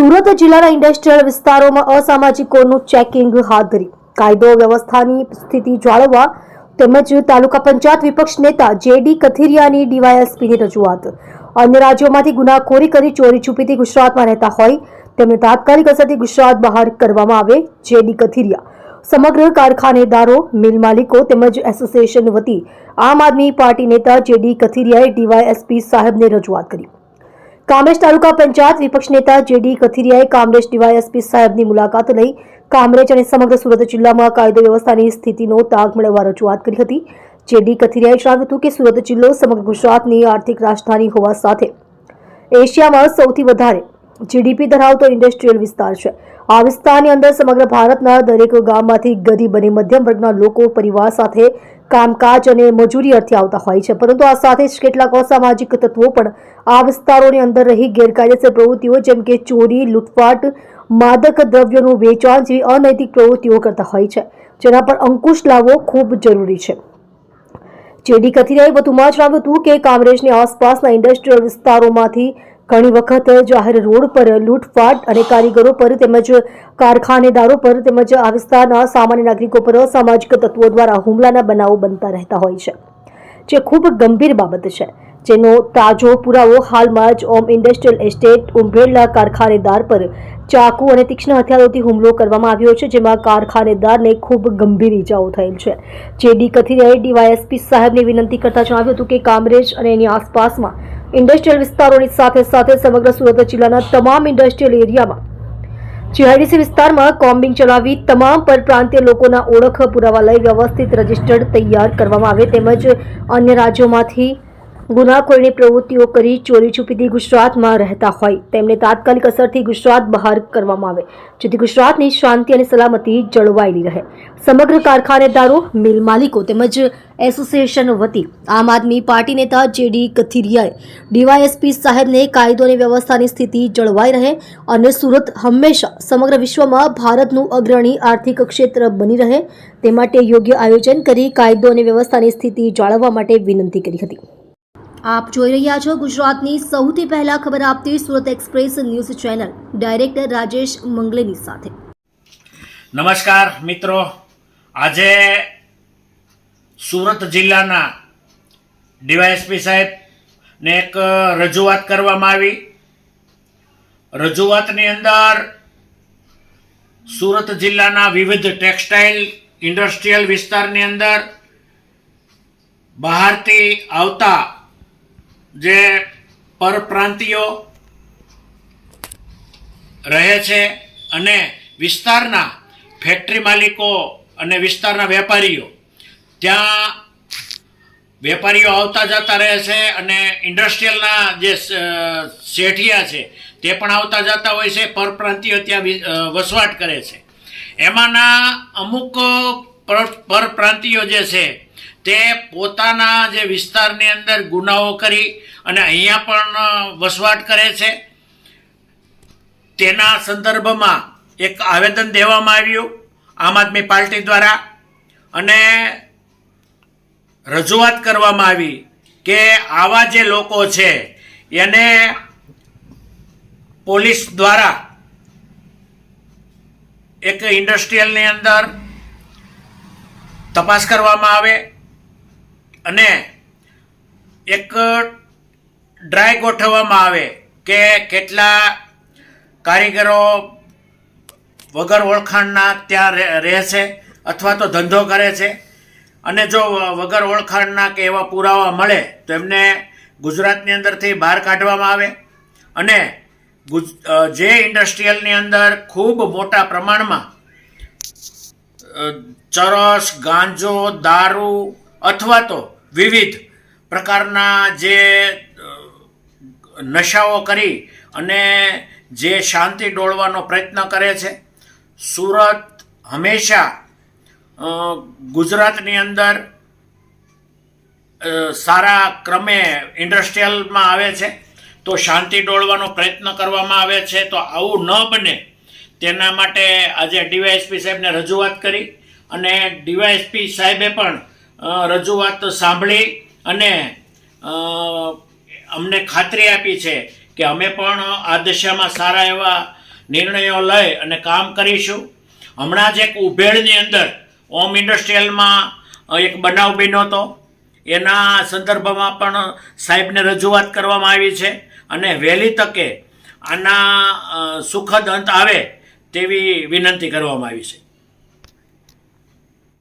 સુરત જિલ્લાના ઇન્ડસ્ટ્રીયલ વિસ્તારોમાં અસામાજિકોનું ચેકિંગ હાથ ધરી. કાયદો વ્યવસ્થાની સ્થિતિ જાળવવા તેમજ તાલુકા પંચાયત વિપક્ષ નેતા જેડી કથિરિયાની ડીવાયએસપીની રજૂઆત. અન્ય રાજ્યોમાંથી ગુનાખોરી કરી ચોરી છુપીથી ગુજરાતમાં રહેતા હોય, તેમને તાત્કાલિક અસરથી ગુજરાત બહાર કરવામાં આવે જેડી કથિરિયા. સમગ્ર કારખાનેદારો, મિલ માલિકો તેમજ એસોસિએશન વતી આમ આદમી પાર્ટી નેતા જેડી કથિરિયાએ ડીવાયએસપી સાહેબને રજૂઆત કરી. કામરેજ તાલુકા પંચાયત વિપક્ષ નેતા જેડી કથિરિયાએ કામરેજ ડીવાયએસપી સાહેબની મુલાકાત લઈ કામરેજ અને સમગ્ર સુરત જિલ્લામાં કાયદો વ્યવસ્થાની સ્થિતિનો તાગ મેળવવા રજૂઆત કરી હતી. જેડી કથિરિયાએ જણાવ્યું હતું કે સુરત જિલ્લો સમગ્ર ગુજરાતની આર્થિક રાજધાની હોવા સાથે એશિયામાં સૌથી વધારે જીડીપી ધરાવતો ઇન્ડસ્ટ્રીયલ વિસ્તાર છે. આ વિસ્તારની અંદર સમગ્ર ભારતના દરેક ગામમાંથી ગરીબ અને મધ્યમ વર્ગના લોકો પરિવાર સાથે કામકાજ અને મજૂરી અર્થે આવતા હોય છે. પરંતુ આ સાથે જ કેટલાક અસામાજિક તત્વો પણ આ વિસ્તારોની અંદર રહી ગેરકાયદેસર પ્રવૃત્તિઓ જેમ કે ચોરી, લૂંટફાટ, માદક દ્રવ્યોનું વેચાણ જેવી અનૈતિક પ્રવૃત્તિઓ કરતા હોય છે, જેના પર અંકુશ લાવવો ખૂબ જરૂરી છે. જેડી કથિરાએ વધુમાં જણાવ્યું હતું કે, કામરેજની આસપાસના ઇન્ડસ્ટ્રીયલ વિસ્તારોમાંથી ઘણી વખત જાહેર રોડ પર લૂંટફાટ અને કારીગરો પર તેમજ કારખાનેદારો પર તેમજ આ વિસ્તારના સામાન્ય નાગરિકો પર અસામાજિક તત્વો દ્વારા હુમલાના બનાવો બનતા રહેતા હોય છે, જે ખૂબ ગંભીર બાબત છે. જેનો તાજો પુરાવો હાલમાં જ ઓમ ઇન્ડસ્ટ્રીયલ એસ્ટેટ ઉંભેડલા કારખાનેદાર પર ચાકુ અને તીક્ષ્ણ હથિયારોથી હુમલો કરવામાં આવ્યો છે, જેમાં કારખાનેદારને ખૂબ ગંભીર ઈજાઓ થયેલ છે. જેડી કથિરિયાએ ડીવાયએસપી સાહેબને વિનંતી કરતા જણાવ્યું હતું કે કામરેજ અને એની આસપાસમાં ઇન્ડસ્ટ્રીયલ વિસ્તારોની સાથે સાથે સમગ્ર સુરત જિલ્લાના તમામ ઇન્ડસ્ટ્રીયલ એરિયામાં જીઆઈડીસી વિસ્તારમાં કોમ્બિંગ ચલાવી તમામ પરપ્રાંતીય લોકોના ઓળખ પુરાવા લઈ વ્યવસ્થિત રજિસ્ટર્ડ તૈયાર કરવામાં આવે તેમજ અન્ય રાજ્યોમાંથી ગુનાખોરીની પ્રવૃત્તિઓ કરી ચોરી છુપીથી ગુજરાતમાં રહેતા હોય. તેમને તાત્કાલિક અસરથી ગુજરાત બહાર કરવામાં આવે, જેથી ગુજરાતની શાંતિ અને સલામતી જળવાયેલી રહે. સમગ્ર કારખાનેદારો, મિલ માલિકો તેમજ એસોસિએશન વતી આમ આદમી પાર્ટી નેતા જેડી કથિરિયાએ ડીવાયએસપી સાહેબને કાયદો અને વ્યવસ્થાની સ્થિતિ જળવાઈ રહે અને સુરત હંમેશા સમગ્ર વિશ્વમાં ભારતનું અગ્રણી આર્થિક ક્ષેત્ર બની રહે, તે માટે યોગ્ય આયોજન કરી કાયદો અને વ્યવસ્થાની સ્થિતિ જાળવવા માટે વિનંતી કરી હતી. આપ જોઈ રહ્યા છો ગુજરાતની સૌથી પહેલા ખબર આપતી Surat express news channel. Director Rajesh મંગલેની સાથે. નમસ્કાર મિત્રો. આજે સુરત જિલ્લાના ડીવાયએસપી સાહેબને એક રજૂઆત કરવામાં આવી. રજૂઆતની અંદર સુરત જિલ્લાના વિવિધ ટેક્સટાઇલ ઇન્ડસ્ટ્રીયલ વિસ્તારની અંદર બહારથી આવતા જે પરપ્રાંતિયો રહે છે અને વિસ્તારના ફેક્ટરી માલિકો અને વિસ્તારના વેપારીઓ, ત્યાં વેપારીઓ આવતા જતા રહે છે અને ઇન્ડસ્ટ્રીયલના જે શેઠિયા છે, તે પણ આવતા જતા હોય છે પરપ્રાંતિઓ ત્યાં વસવાટ કરે છે. એમાંના અમુક પર- પરપ્રાંતિયો જે છે તે પોતાના જે વિસ્તારની અંદર ગુનાઓ કરી અને અહીંયા પણ વસવાટ કરે છે. તેના સંદર્ભમાં એક આવેદન દેવામાં આવ્યું આમ આદમી પાર્ટી દ્વારા અને રજૂઆત કરવામાં આવી કે આવા જે લોકો છે, એને પોલીસ દ્વારા એક ઇન્ડસ્ટ્રીયલની અંદર તપાસ કરવામાં આવે અને એક ડ્રાય ગોઠવવામાં આવે કે કેટલા કારીગરો વગર ઓળખાણના ત્યાં રહે- છે અથવા તો ધંધો કરે છે. અને જો વગર ઓળખાણના કે એવા પુરાવા મળે તો એમને ગુજરાતની અંદરથી બહાર કાઢવામાં આવે. અને જે ઇન્ડસ્ટ્રીયલની અંદર ખૂબ મોટા પ્રમાણમાં ચરસ, ગાંજો, દારૂ અથવા તો વિવિધ પ્રકારના જે નશાઓ કરી અને જે શાંતિ ડોળવાનો પ્રયત્ન કરે છે. સુરત હંમેશા ગુજરાતની અંદર સારા ક્રમે ઇન્ડસ્ટ્રીયલમાં આવે છે. તો શાંતિ ડોળવાનો પ્રયત્ન કરવામાં આવે છે. તો આવું ન બને તેના માટે આજે ડીવાયએસપી સાહેબને રજૂઆત કરી અને ડીવાયએસપી સાહેબે પણ રજૂઆત સાંભળી અને અમને ખાતરી આપી છે કે અમે પણ આ દિશામાં સારા એવા નિર્ણયો લઈ અને કામ કરીશું. હમણાં જ એક ઉભેળની અંદર ઓમ ઇન્ડસ્ટ્રીયલમાં એક બનાવ બન્યો હતો. એના સંદર્ભમાં પણ સાહેબને રજૂઆત કરવામાં આવી છે અને વહેલી તકે આના સુખદ અંત આવે તેવી વિનંતી કરવામાં આવી છે.